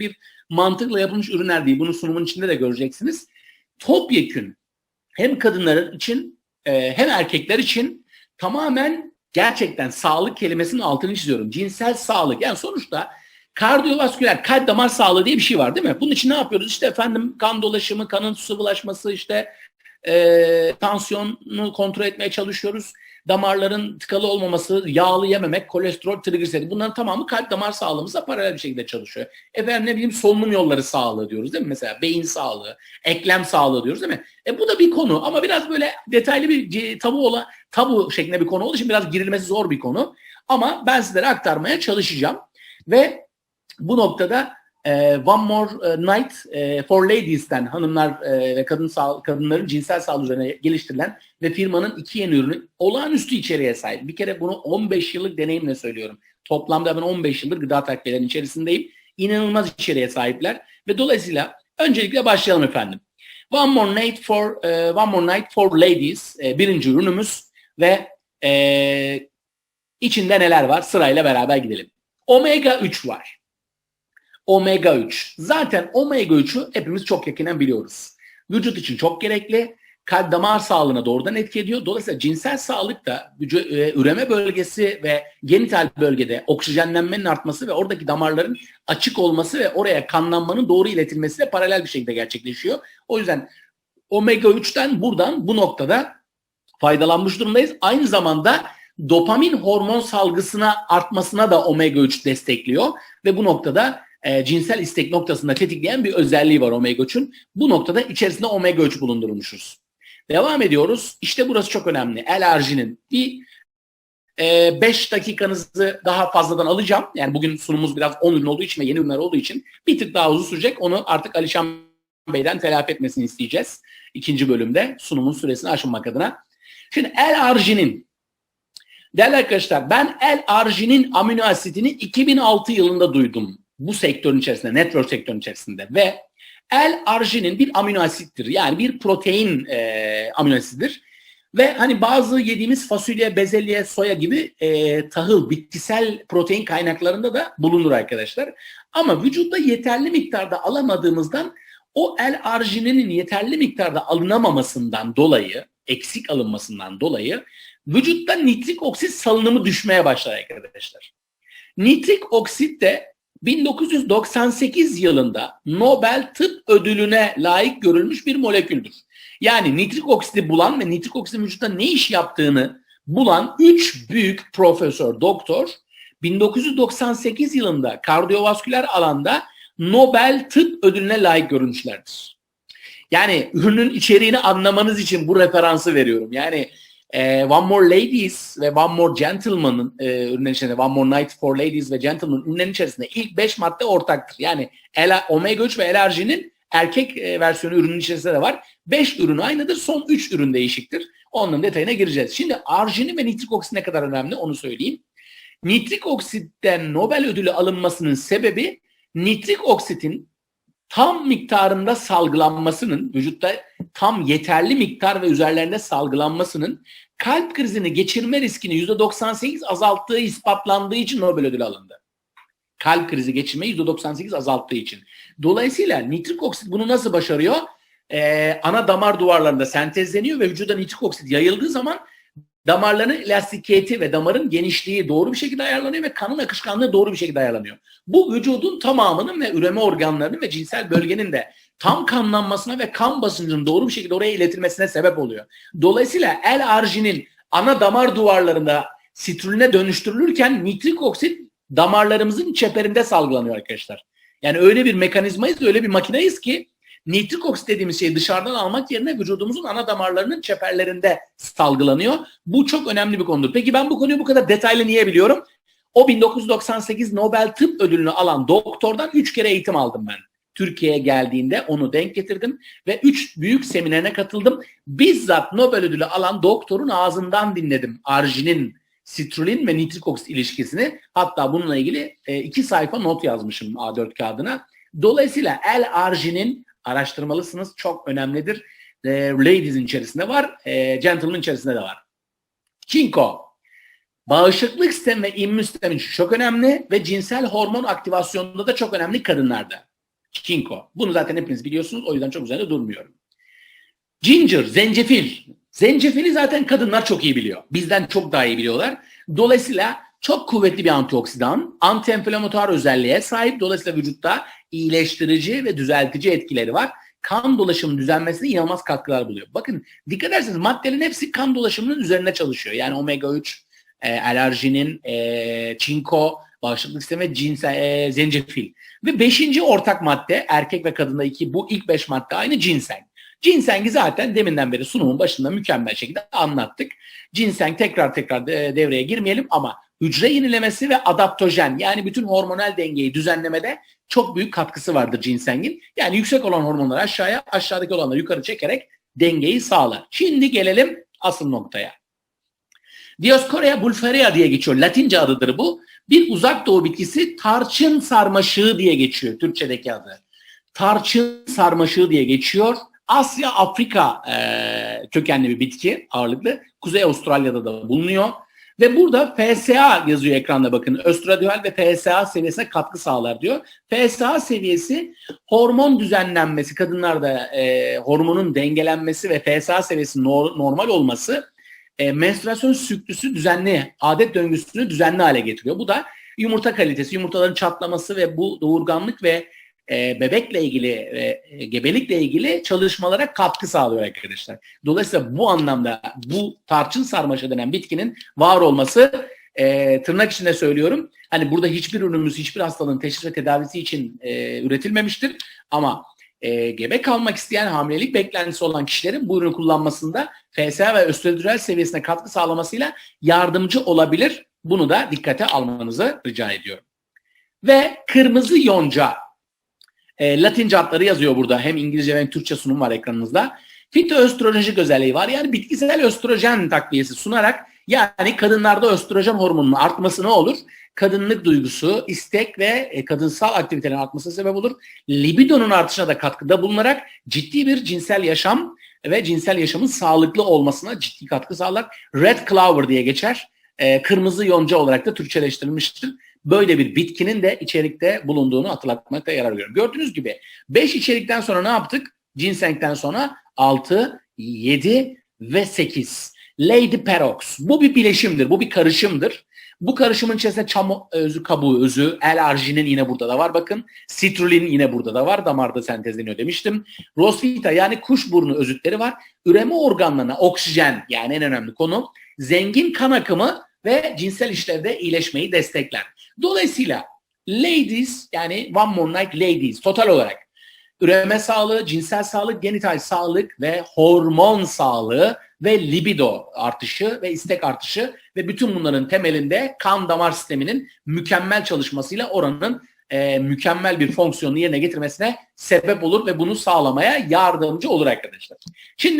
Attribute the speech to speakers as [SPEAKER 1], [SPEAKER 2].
[SPEAKER 1] bir mantıkla yapılmış ürünler değil. Bunu sunumun içinde de göreceksiniz. Topyekün hem kadınların için e, hem erkekler için tamamen gerçekten sağlık kelimesinin altını çiziyorum. Cinsel sağlık. Yani sonuçta kardiyovasküler kalp damar sağlığı diye bir şey var değil mi? Bunun için ne yapıyoruz? İşte efendim kan dolaşımı, kanın sıvılaşması, işte e, tansiyonu kontrol etmeye çalışıyoruz. Damarların tıkalı olmaması, yağlı yememek, kolesterol, trigliserit bunların tamamı kalp damar sağlığımıza paralel bir şekilde çalışıyor. Efendim ne bileyim solunum yolları sağlığı diyoruz değil mi? Mesela beyin sağlığı, eklem sağlığı diyoruz değil mi? E bu da bir konu ama biraz böyle detaylı bir tabu olan tabu şeklinde bir konu olduğu için biraz girilmesi zor bir konu. Ama ben sizlere aktarmaya çalışacağım. Ve bu noktada e, One More e, Night e, for Ladies'ten hanımlar e, ve kadın sağ, kadınların cinsel sağlığı üzerine geliştirilen ve firmanın iki yeni ürünü olağanüstü içeriğe sahip. Bir kere bunu 15 yıllık deneyimle söylüyorum. Toplamda ben 15 yıldır gıda takviyelerin içerisindeyim. İnanılmaz içeriğe sahipler ve dolayısıyla öncelikle başlayalım efendim. One More Night for e, One More Night for Ladies birinci ürünümüz ve e, içinde neler var sırayla beraber gidelim. Omega 3 var. Omega 3. Zaten omega 3'ü hepimiz çok yakinen biliyoruz. Vücut için çok gerekli. Kalp damar sağlığına doğrudan etki ediyor. Dolayısıyla cinsel sağlık da e, üreme bölgesi ve genital bölgede oksijenlenmenin artması ve oradaki damarların açık olması ve oraya kanlanmanın doğru iletilmesiyle paralel bir şekilde gerçekleşiyor. O yüzden omega 3'ten buradan bu noktada faydalanmış durumdayız. Aynı zamanda dopamin hormon salgısına artmasına da omega 3 destekliyor ve bu noktada e, cinsel istek noktasında tetikleyen bir özelliği var omega 3'ün. Bu noktada içerisinde omega 3 bulundurmuşuz. Devam ediyoruz. İşte burası çok önemli. L-arginin bir 5 e, dakikanızı daha fazladan alacağım. Yani bugün sunumumuz biraz 10 ürün olduğu için ve yeni ürünler olduğu için bir tık daha uzun sürecek. Onu artık Alişan Bey'den telafi etmesini isteyeceğiz. ikinci bölümde sunumun süresini aşınmak adına. Şimdi L-arginin Değerli arkadaşlar ben L-arginin amino asitini 2006 yılında duydum bu sektörün içerisinde, network sektörün içerisinde ve L-arginin bir amino asittir. Yani bir protein e, amino asittir. Ve hani bazı yediğimiz fasulye, bezelye, soya gibi e, tahıl, bitkisel protein kaynaklarında da bulunur arkadaşlar. Ama vücutta yeterli miktarda alamadığımızdan o L-argininin yeterli miktarda alınamamasından dolayı, eksik alınmasından dolayı vücutta nitrik oksit salınımı düşmeye başlar arkadaşlar. Nitrik oksit de 1998 yılında Nobel Tıp Ödülüne layık görülmüş bir moleküldür. Yani nitrik oksidi bulan ve nitrik oksidin vücutta ne iş yaptığını bulan 3 büyük profesör, doktor 1998 yılında kardiyovasküler alanda Nobel Tıp Ödülüne layık görülmüşlerdir. Yani ürünün içeriğini anlamanız için bu referansı veriyorum. Yani e, One More Ladies ve One More Gentleman'ın e, ürünlerin içerisinde One More Night for Ladies ve Gentleman ürünlerin içerisinde ilk 5 madde ortaktır. Yani L, omega 3 ve LRG'nin erkek e, versiyonu ürünün içerisinde de var. 5 ürün aynıdır. Son 3 ürün değişiktir. Onların detayına gireceğiz. Şimdi arginin ve nitrik oksit ne kadar önemli onu söyleyeyim. Nitrik oksitten Nobel ödülü alınmasının sebebi nitrik oksitin tam miktarında salgılanmasının, vücutta tam yeterli miktar ve üzerlerinde salgılanmasının kalp krizini geçirme riskini %98 azalttığı ispatlandığı için Nobel ödülü alındı. Kalp krizi geçirmeyi %98 azalttığı için. Dolayısıyla nitrik oksit bunu nasıl başarıyor? Ee, ana damar duvarlarında sentezleniyor ve vücuda nitrik oksit yayıldığı zaman damarların elastikiyeti ve damarın genişliği doğru bir şekilde ayarlanıyor ve kanın akışkanlığı doğru bir şekilde ayarlanıyor. Bu vücudun tamamının ve üreme organlarının ve cinsel bölgenin de tam kanlanmasına ve kan basıncının doğru bir şekilde oraya iletilmesine sebep oluyor. Dolayısıyla L-arginin ana damar duvarlarında sitruline dönüştürülürken nitrik oksit damarlarımızın çeperinde salgılanıyor arkadaşlar. Yani öyle bir mekanizmayız, öyle bir makineyiz ki nitrik oksit dediğimiz şeyi dışarıdan almak yerine vücudumuzun ana damarlarının çeperlerinde salgılanıyor. Bu çok önemli bir konudur. Peki ben bu konuyu bu kadar detaylı niye biliyorum? O 1998 Nobel Tıp Ödülünü alan doktordan 3 kere eğitim aldım ben. Türkiye'ye geldiğinde onu denk getirdim ve 3 büyük seminerine katıldım. Bizzat Nobel ödülü alan doktorun ağzından dinledim arginin, sitrulin ve nitrik oksit ilişkisini. Hatta bununla ilgili 2 e, sayfa not yazmışım A4 kağıdına. Dolayısıyla L-arginin araştırmalısınız. Çok önemlidir. E, ladies'in içerisinde var, e, gentleman'ın içerisinde de var. Çinko. Bağışıklık sistemi ve immün sistem için çok önemli ve cinsel hormon aktivasyonunda da çok önemli kadınlarda. Çinko. Bunu zaten hepiniz biliyorsunuz. O yüzden çok üzerinde durmuyorum. Ginger, zencefil. Zencefili zaten kadınlar çok iyi biliyor. Bizden çok daha iyi biliyorlar. Dolayısıyla çok kuvvetli bir antioksidan, antiinflamatuar özelliğe sahip. Dolayısıyla vücutta iyileştirici ve düzeltici etkileri var. Kan dolaşımının düzenmesine inanılmaz katkılar buluyor. Bakın dikkat ederseniz maddelerin hepsi kan dolaşımının üzerine çalışıyor. Yani omega 3, e, alerjinin, e, çinko, bağışıklık sistemi cinsel, e, zencefil. Ve beşinci ortak madde erkek ve kadında iki bu ilk beş madde aynı ginseng. Ginsengi zaten deminden beri sunumun başında mükemmel şekilde anlattık. Ginseng tekrar tekrar de- devreye girmeyelim ama hücre yenilemesi ve adaptojen yani bütün hormonal dengeyi düzenlemede çok büyük katkısı vardır ginsengin. Yani yüksek olan hormonları aşağıya, aşağıdaki olanları yukarı çekerek dengeyi sağlar. Şimdi gelelim asıl noktaya. Dioscorea bulfaria diye geçiyor. Latince adıdır bu. Bir uzak doğu bitkisi tarçın sarmaşığı diye geçiyor Türkçedeki adı. Tarçın sarmaşığı diye geçiyor. Asya, Afrika e, kökenli bir bitki ağırlıklı. Kuzey Avustralya'da da bulunuyor. Ve burada FSA yazıyor ekranda bakın. Östradiol ve FSA seviyesine katkı sağlar diyor. FSA seviyesi hormon düzenlenmesi, kadınlarda e, hormonun dengelenmesi ve FSA seviyesi nor- normal olması e, menstruasyon siklüsü düzenli, adet döngüsünü düzenli hale getiriyor. Bu da yumurta kalitesi, yumurtaların çatlaması ve bu doğurganlık ve e, bebekle ilgili ve e, gebelikle ilgili çalışmalara katkı sağlıyor arkadaşlar. Dolayısıyla bu anlamda bu tarçın sarmaşa denen bitkinin var olması e, tırnak içinde söylüyorum. Hani burada hiçbir ürünümüz hiçbir hastalığın teşhis ve tedavisi için e, üretilmemiştir. Ama e, gebe kalmak isteyen hamilelik beklentisi olan kişilerin bu ürünü kullanmasında FSH ve östradiol seviyesine katkı sağlamasıyla yardımcı olabilir. Bunu da dikkate almanızı rica ediyorum. Ve kırmızı yonca. E, Latince adları yazıyor burada. Hem İngilizce hem Türkçe sunum var ekranınızda. Fitoöstrolojik özelliği var. Yani bitkisel östrojen takviyesi sunarak yani kadınlarda östrojen hormonunun artması ne olur? Kadınlık duygusu, istek ve e, kadınsal aktivitelerin artmasına sebep olur. Libidonun artışına da katkıda bulunarak ciddi bir cinsel yaşam ve cinsel yaşamın sağlıklı olmasına ciddi katkı sağlar. Red Clover diye geçer. E, kırmızı yonca olarak da Türkçeleştirilmiştir. Böyle bir bitkinin de içerikte bulunduğunu hatırlatmakta yarar görüyorum. Gördüğünüz gibi 5 içerikten sonra ne yaptık? Ginseng'den sonra 6, 7 ve 8. Lady Perox. Bu bir bileşimdir, bu bir karışımdır. Bu karışımın içerisinde çam özü, kabuğu özü, L-arginin yine burada da var bakın. Citrulin yine burada da var. Damarda sentezleniyor demiştim. Rosvita yani kuşburnu özütleri var. Üreme organlarına oksijen yani en önemli konu. Zengin kan akımı ve cinsel işlevde iyileşmeyi destekler. Dolayısıyla ladies yani one more night ladies total olarak üreme sağlığı, cinsel sağlık, genital sağlık ve hormon sağlığı ve libido artışı ve istek artışı ve bütün bunların temelinde kan damar sisteminin mükemmel çalışmasıyla oranın e, mükemmel bir fonksiyonu yerine getirmesine sebep olur ve bunu sağlamaya yardımcı olur arkadaşlar. Şimdi